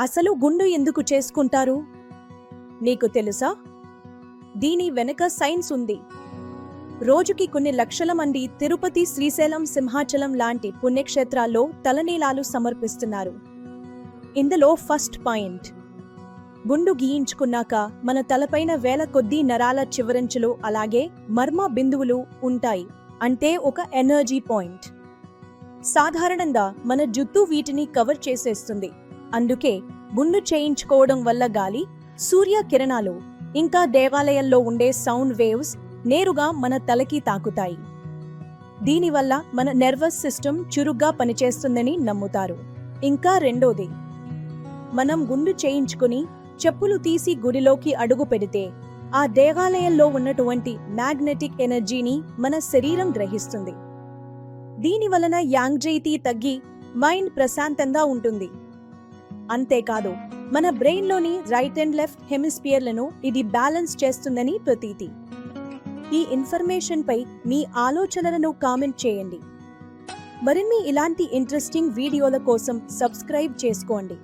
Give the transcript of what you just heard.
అసలు గుండు ఎందుకు చేసుకుంటారు? నీకు తెలుసా? దీని వెనక సైన్స్ ఉంది. రోజుకి కొన్ని లక్షల మంది తిరుపతి శ్రీశైలం సింహాచలం లాంటి పుణ్యక్షేత్రాల్లో తలనీలాలు సమర్పిస్తున్నారు. ఇందులో ఫస్ట్ పాయింట్. గుండు గీయించుకున్నాక మన తలపైన వేల కొద్దీ నరాల చివరించలు అలాగే మర్మ బిందువులు ఉంటాయి. అంటే ఒక ఎనర్జీ పాయింట్. సాధారణంగా మన జుత్తు వీటిని కవర్ చేసేస్తుంది. అందుకే గుండు చేయించుకోవడం వల్ల గాలి సూర్య కిరణాలు ఇంకా దేవాలయంలో ఉండే సౌండ్ వేవ్స్ నేరుగా మన తలకి తాకుతాయి. దీనివల్ల మన నెర్వస్ సిస్టమ్ చురుగ్గా పనిచేస్తుందని నమ్ముతారు. ఇంకా రెండోది మనం గుండు చేయించుకుని చెప్పులు తీసి గుడిలోకి అడుగు పెడితే ఆ దేవాలయంలో ఉన్నటువంటి మ్యాగ్నెటిక్ ఎనర్జీని మన శరీరం గ్రహిస్తుంది. దీని వలన యాంగ్జైటీ తగ్గి మైండ్ ప్రశాంతంగా ఉంటుంది. అంతేకాదు మన బ్రెయిన్లోని రైట్ అండ్ లెఫ్ట్ హెమిస్పియర్లను ఇది బ్యాలెన్స్ చేస్తుందని ప్రతీతి. ఈ ఇన్ఫర్మేషన్ పై మీ ఆలోచనలను కామెంట్ చేయండి. మరిన్ని ఇలాంటి ఇంట్రెస్టింగ్ వీడియోల కోసం సబ్స్క్రైబ్ చేసుకోండి.